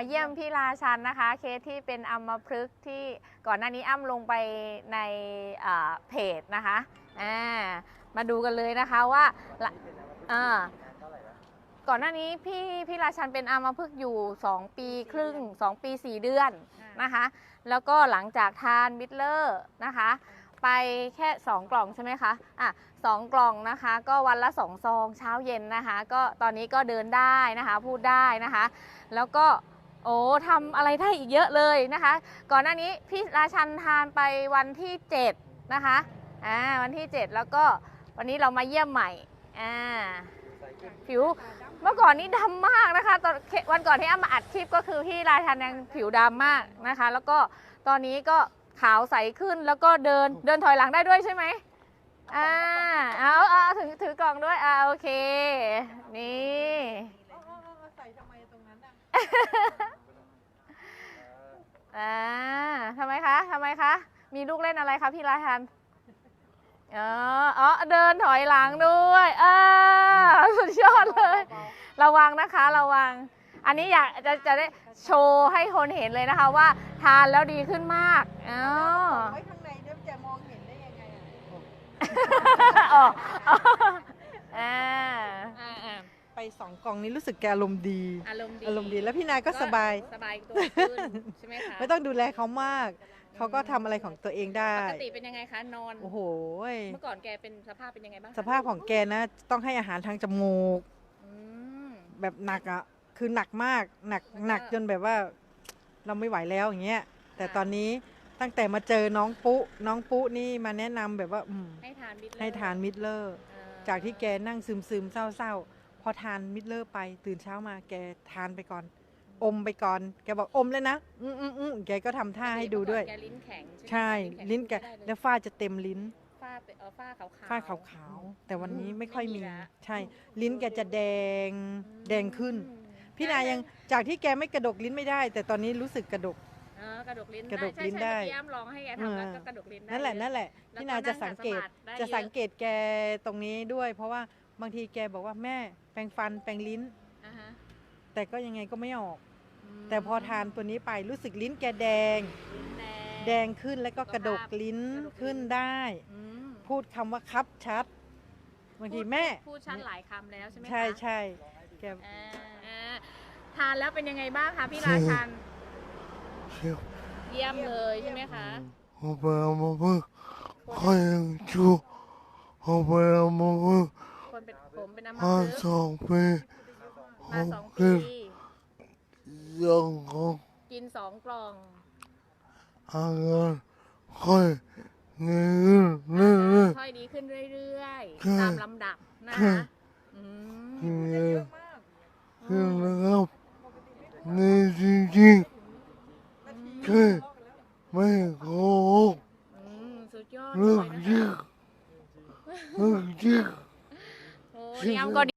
มาเยี่ยมพี่ราชันนะคะ เคสที่เป็นอัมพฤกษ์ที่ก่อนหน้านี้อ้ำลงไปในเพจนะคะอ่ามาดูกันเลยนะคะว่าอ่าก่อนหน้านี้พี่พี่ราชันเป็นอัมพฤกษ์อยู่ 2 ปีครึ่ง 2 ปี 4 เดือนนะคะ แล้วก็หลังจากทานบิทเลอร์นะคะ ไปแค่ 2 กล่องใช่ไหมคะอะสองกล่องนะคะ ก็วันละ 2 ซองเช้าเย็นนะคะ ก็ตอนนี้ก็เดินได้นะคะ พูดได้นะคะ แล้วก็ อ้ทำอะไรได้อีกเยอะเลยนะคะ ก่อนหน้านี้พี่ราชันทานไปวันที่ 7 นะคะอ่าวันที่ 7 แล้วก็วันนี้เรามาเยี่ยมใหม่อ่าผิวเมื่อก่อนนี้ดำมากนะคะตอนวันก่อนที่อ้ำมาอัดคลิปก็คือพี่ราชันยังผิวดำมากนะคะ แล้วก็ตอนนี้ก็ขาวใสขึ้นแล้วก็เดินเดินถอยหลังได้ด้วยใช่ไหมอ่าเอาเอาถือถือกล่องด้วยอ่าโอเค นี่ใส่ทำไมตรงนั้นอะ อ่าทำไมคะ ทำไมคะ มีลูกเล่นอะไรคะพี่ราชันอ๋ออ๋อเดินถอยหลังด้วยอ่าสุดยอดเลย ระวังนะคะระวัง อันนี้อยากจะจะได้โชว์ให้คนเห็นเลยนะคะว่าทานแล้วดีขึ้นมากอ๋อไว้ข้างในเดี๋ยวจะมองเห็นได้ยังไงอะ อ๋ออ๋ออ่าไป สองกล่องนี้รู้สึกแกอารมณ์ดี อารมณ์ดีอารมณ์ดีแล้วพี่นายก็สบาย สบายตัวขึ้นใช่ไหมคะไม่ต้องดูแลเขามาก เขาก็ทำอะไรของตัวเองได้ ปกติเป็นยังไงคะนอนโอ้โหยเมื่อก่อนแกเป็นสภาพเป็นยังไงบ้างคะสภาพของแกนะต้องให้อาหารทางจมูก อืม แบบหนักอะ คือหนักมาก หนักหนักจนแบบว่า เราไม่ไหวแล้วอย่างเงี้ย แต่ตอนนี้ตั้งแต่มาเจอน้องปุ๊น้องปุ๊นี่มาแนะนำแบบว่าอืมให้ทานบิทเลอร์ให้ทานมิดเลอร์เอ่อจากที่แกนั่งซึมซึมๆเศร้าเศร้าๆพ อทานมิดเลอร์ไปตื่นเช้ามาแกทานไปก่อน อมไปก่อน แกบอกอมเลยนะอืมอืมอืมแกก็ทำท่าให้ดูด้วยเมื่อก่อนแกลิ้นแข็งไหมใช่คะลิ้นแกพูดไม่ได้แล้เลยวฝ้าจะเต็มลิ้น ฝ้าเป็นเออฝ้าขาวๆ ฝ้าขาวๆ แต่วันนี้ไม่ค่อยมี ไม่มีละ ใช่ ลิ้นแกจะแดงแดงขึ้นอืมพี่นายังจากที่แกไม่กระดกลิ้นไม่ได้ แต่ตอนนี้รู้สึกกระดก เออกระดกลิ้นกระดกใช่ลิ้นใช่ได้เมื่อกี้อ้ำลองให้แกทำแล้วก็กระดกลิ้นได้นั่นแหละเยอนั่นแหละ แล้วพี่ก็นาจะนั่สังเกตขัดสมาธิได้จะเยอสังเกตแกตรงนี้ด้วย เพราะว่า บางทีแกบอกว่าแม่แปรงฟันแปรงลิ้นแต่ก็ยังไงก็ไม่ออกแต่พอทานตัวนี้ไปรู้สึกลิ้นแกแดงแดงขึ้นแล้วก็กระดกลิ้นขึ้นได้พูดคำว่าครับชัด บางทีแม่พูดชัดหลายคำแล้วใช่ไหมคะใช่ใช่แก อ่ทานแล้วเป็นยังไงบ้างคะพี่ราชันเยี่ยมเลยใช่ไหมคะโอาไปเอามาเพิ่งค่อยชั่วเปเอามาเพิ่ง คนเป็นผมเป็นน้ำมันมาสองปีผมาสองปีสองกล่องกินสองกล่องอาการค่อยดีขึ้นเรื่อยค่อยดีขึ้นเรื่อยๆตามลำดับนะคะอืมเยอะมากขึ้นนะครับในจริงๆคือไม่โกหกสุดยอดเรื่องจริงเรื่องจริง อ้ำก็